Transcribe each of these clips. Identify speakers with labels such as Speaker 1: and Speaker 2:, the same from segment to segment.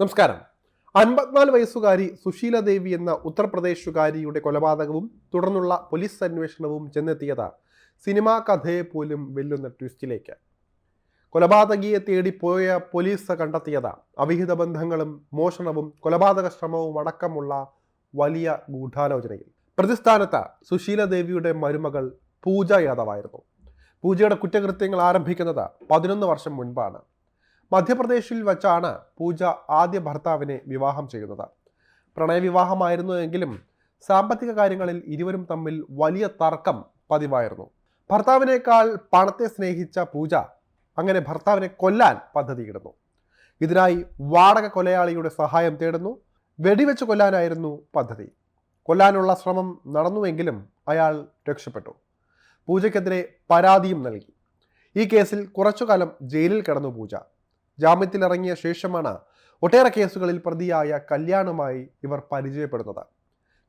Speaker 1: നമസ്കാരം. അൻപത്തിനാല് വയസ്സുകാരി സുശീല ദേവി എന്ന ഉത്തർപ്രദേശുകാരിയുടെ കൊലപാതകവും തുടർന്നുള്ള പോലീസ് അന്വേഷണവും ചെന്നെത്തിയത് സിനിമാ കഥയെ പോലും വെല്ലുന്ന ട്വിസ്റ്റിലേക്ക്. കൊലപാതകിയെ തേടി പോയ പോലീസ് കണ്ടെത്തിയത് അവിഹിത ബന്ധങ്ങളും മോഷണവും കൊലപാതക ശ്രമവും അടക്കമുള്ള വലിയ ഗൂഢാലോചനയിൽ. പ്രതിസ്ഥാനത്ത് സുശീല ദേവിയുടെ മരുമകൾ പൂജ യാദവായിരുന്നു. പൂജയുടെ കുറ്റകൃത്യങ്ങൾ ആരംഭിക്കുന്നത് പതിനൊന്ന് വർഷം മുൻപാണ്. മധ്യപ്രദേശിൽ വച്ചാണ് പൂജ ആദ്യ ഭർത്താവിനെ വിവാഹം ചെയ്യുന്നത്. പ്രണയവിവാഹമായിരുന്നു എങ്കിലും സാമ്പത്തിക കാര്യങ്ങളിൽ ഇരുവരും തമ്മിൽ വലിയ തർക്കം പതിവായിരുന്നു. ഭർത്താവിനേക്കാൾ പണത്തെ സ്നേഹിച്ച പൂജ അങ്ങനെ ഭർത്താവിനെ കൊല്ലാൻ പദ്ധതിയിടുന്നു. ഇതിനായി വാടക കൊലയാളിയുടെ സഹായം തേടുന്നു. വെടിവെച്ച് കൊല്ലാനായിരുന്നു പദ്ധതി. കൊല്ലാനുള്ള ശ്രമം നടന്നുവെങ്കിലും അയാൾ രക്ഷപ്പെട്ടു. പൂജയ്ക്കെതിരെ പരാതിയും നൽകി. ഈ കേസിൽ കുറച്ചുകാലം ജയിലിൽ കിടന്നു പൂജ. ജാമ്യത്തിലിറങ്ങിയ ശേഷമാണ് ഒട്ടേറെ കേസുകളിൽ പ്രതിയായ കല്യാണുമായി ഇവർ പരിചയപ്പെടുന്നത്.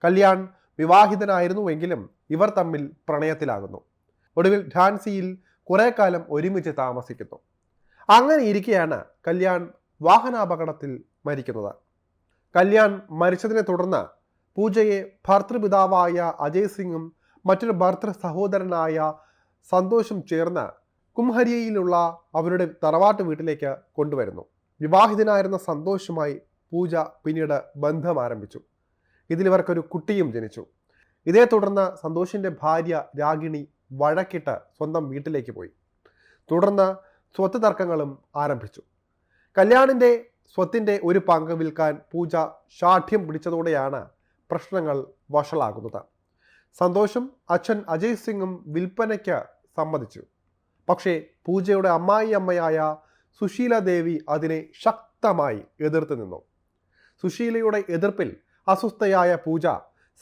Speaker 1: കല്യാൺ വിവാഹിതനായിരുന്നുവെങ്കിലും ഇവർ തമ്മിൽ പ്രണയത്തിലാകുന്നു. ഒടുവിൽ ഝാൻസിയിൽ കുറെ കാലം ഒരുമിച്ച് താമസിക്കുന്നു. അങ്ങനെ ഇരിക്കെയാണ് കല്യാൺ വാഹനാപകടത്തിൽ മരിക്കുന്നത്. കല്യാൺ മരിച്ചതിനെ തുടർന്ന് പൂജയെ ഭർത്തൃപിതാവായ അജയ് സിംഗും മറ്റൊരു ഭർത്തൃ സഹോദരനായ സന്തോഷും ചേർന്ന് കുംഹരിയയിലുള്ള അവരുടെ തറവാട്ട് വീട്ടിലേക്ക് കൊണ്ടുവരുന്നു. വിവാഹിതനായിരുന്ന സന്തോഷമായി പൂജ പിന്നീട് ബന്ധം ആരംഭിച്ചു. ഇതിലിവർക്കൊരു കുട്ടിയും ജനിച്ചു. ഇതേ തുടർന്ന് സന്തോഷിന്റെ ഭാര്യ രാഗിണി വഴക്കിട്ട് സ്വന്തം വീട്ടിലേക്ക് പോയി. തുടർന്ന് സ്വത്ത് തർക്കങ്ങളും ആരംഭിച്ചു. കല്യാണിന്റെ സ്വത്തിന്റെ ഒരു പങ്ക് വിൽക്കാൻ പൂജ ഷാഠ്യം പിടിച്ചതോടെയാണ് പ്രശ്നങ്ങൾ വഷളാകുന്നത്. സന്തോഷം അച്ഛൻ അജയ് സിംഗും വിൽപ്പനയ്ക്ക് സമ്മതിച്ചു. പക്ഷേ പൂജയുടെ അമ്മായി അമ്മയായ സുശീല ദേവി അതിനെ ശക്തമായി എതിർത്ത് നിന്നു. സുശീലയുടെ എതിർപ്പിൽ അസ്വസ്ഥയായ പൂജ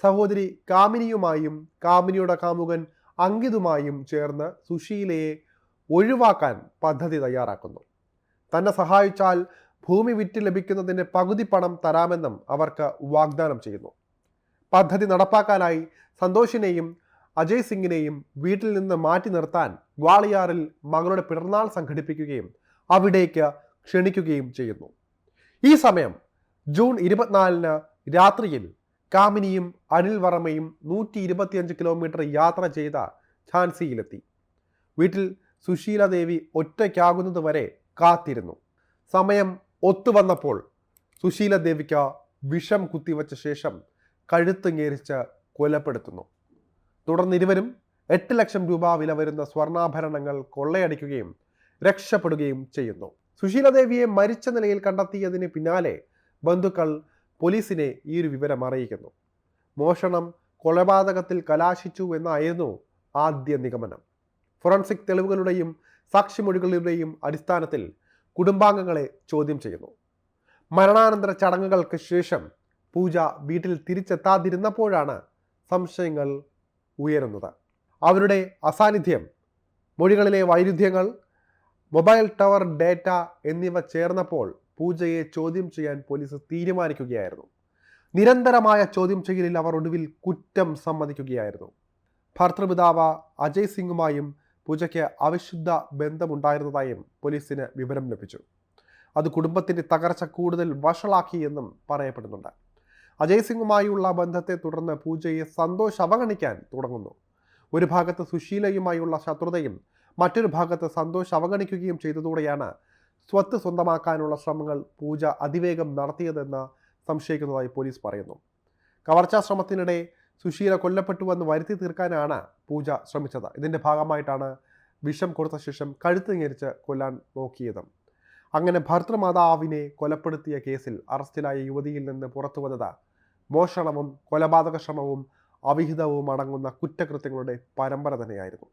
Speaker 1: സഹോദരി കാമിനിയുമായും കാമിനിയുടെ കാമുകൻ അങ്കിതുമായും ചേർന്ന് സുശീലയെ ഒഴിവാക്കാൻ പദ്ധതി തയ്യാറാക്കുന്നു. തന്നെ സഹായിച്ചാൽ ഭൂമി വിറ്റ് ലഭിക്കുന്നതിന്റെ പകുതി പണം തരാമെന്നും അവർക്ക് വാഗ്ദാനം ചെയ്യുന്നു. പദ്ധതി നടപ്പാക്കാനായി സന്തോഷിനെയും അജയ് സിംഗിനെയും വീട്ടിൽ നിന്ന് മാറ്റി നിർത്താൻ ഗ്വാളിയാറിൽ മകളുടെ പിറന്നാൾ സംഘടിപ്പിക്കുകയും അവിടേക്ക് ക്ഷണിക്കുകയും ചെയ്യുന്നു. ഈ സമയം ജൂൺ ഇരുപത്തിനാലിന് രാത്രിയിൽ കാമിനിയും അനിൽ വർമ്മയും നൂറ്റി ഇരുപത്തിയഞ്ച് കിലോമീറ്റർ യാത്ര ചെയ്ത ഝാൻസിയിലെത്തി. വീട്ടിൽ സുശീല ദേവി ഒറ്റയ്ക്കാകുന്നത് വരെ കാത്തിരുന്നു. സമയം ഒത്തുവന്നപ്പോൾ സുശീല ദേവിക്ക് വിഷം കുത്തിവച്ച ശേഷം കഴുത്ത് ഞേരിച്ച് കൊലപ്പെടുത്തുന്നു. തുടർന്ന് ഇരുവരും എട്ട് ലക്ഷം രൂപ വില വരുന്ന സ്വർണാഭരണങ്ങൾ കൊള്ളയടിക്കുകയും രക്ഷപ്പെടുകയും ചെയ്യുന്നു. സുശീലദേവിയെ മരിച്ച നിലയിൽ കണ്ടെത്തിയതിന് പിന്നാലെ ബന്ധുക്കൾ പോലീസിനെ ഈ ഒരു വിവരം അറിയിക്കുന്നു. മോഷണം കൊലപാതകത്തിൽ കലാശിച്ചു എന്നായിരുന്നു ആദ്യ നിഗമനം. ഫോറൻസിക് തെളിവുകളുടെയും സാക്ഷിമൊഴികളുടെയും അടിസ്ഥാനത്തിൽ കുടുംബാംഗങ്ങളെ ചോദ്യം ചെയ്യുന്നു. മരണാനന്തര ചടങ്ങുകൾക്ക് ശേഷം പൂജ വീട്ടിൽ തിരിച്ചെത്താതിരുന്നപ്പോഴാണ് സംശയങ്ങൾ ഉയരുന്നത്. അവരുടെ അസാന്നിധ്യം മൊഴികളിലെ വൈരുദ്ധ്യങ്ങൾ മൊബൈൽ ടവർ ഡേറ്റ എന്നിവ ചേർന്നപ്പോൾ പൂജയെ ചോദ്യം ചെയ്യാൻ പോലീസ് തീരുമാനിക്കുകയായിരുന്നു. നിരന്തരമായ ചോദ്യം ചെയ്യലിൽ അവർ ഒടുവിൽ കുറ്റം സമ്മതിക്കുകയായിരുന്നു. ഭർത്തൃപിതാവ് അജയ് സിംഗുമായും പൂജയ്ക്ക് അവിശുദ്ധ ബന്ധമുണ്ടായിരുന്നതായും പോലീസിന് വിവരം ലഭിച്ചു. അത് കുടുംബത്തിന്റെ തകർച്ച കൂടുതൽ വഷളാക്കിയെന്നും പറയപ്പെടുന്നുണ്ട്. അജയ് സിംഗുമായുള്ള ബന്ധത്തെ തുടർന്ന് പൂജയെ സന്തോഷ് അവഗണിക്കാൻ തുടങ്ങുന്നു. ഒരു ഭാഗത്ത് സുശീലയുമായുള്ള ശത്രുതയും മറ്റൊരു ഭാഗത്ത് സന്തോഷ് അവഗണിക്കുകയും ചെയ്തതോടെയാണ് സ്വത്ത് സ്വന്തമാക്കാനുള്ള ശ്രമങ്ങൾ പൂജ അതിവേഗം നടത്തിയതെന്ന് സംശയിക്കുന്നതായി പോലീസ് പറയുന്നു. കവർച്ചാ ശ്രമത്തിനിടെ സുശീല കൊല്ലപ്പെട്ടുവെന്ന് വരുത്തി തീർക്കാനാണ് പൂജ ശ്രമിച്ചത്. ഇതിന്റെ ഭാഗമായിട്ടാണ് വിഷം കൊടുത്ത ശേഷം കഴുത്ത് ഞെരിച്ച് കൊല്ലാൻ നോക്കിയത്. അങ്ങനെ ഭർത്തൃമാതാവിനെ കൊലപ്പെടുത്തിയ കേസിൽ അറസ്റ്റിലായ യുവതിയിൽ നിന്ന് പുറത്തു വന്നത് മോഷണവും കൊലപാതക ശ്രമവും അവിഹിതവും അടങ്ങുന്ന കുറ്റകൃത്യങ്ങളുടെ പരമ്പര തന്നെയായിരുന്നു.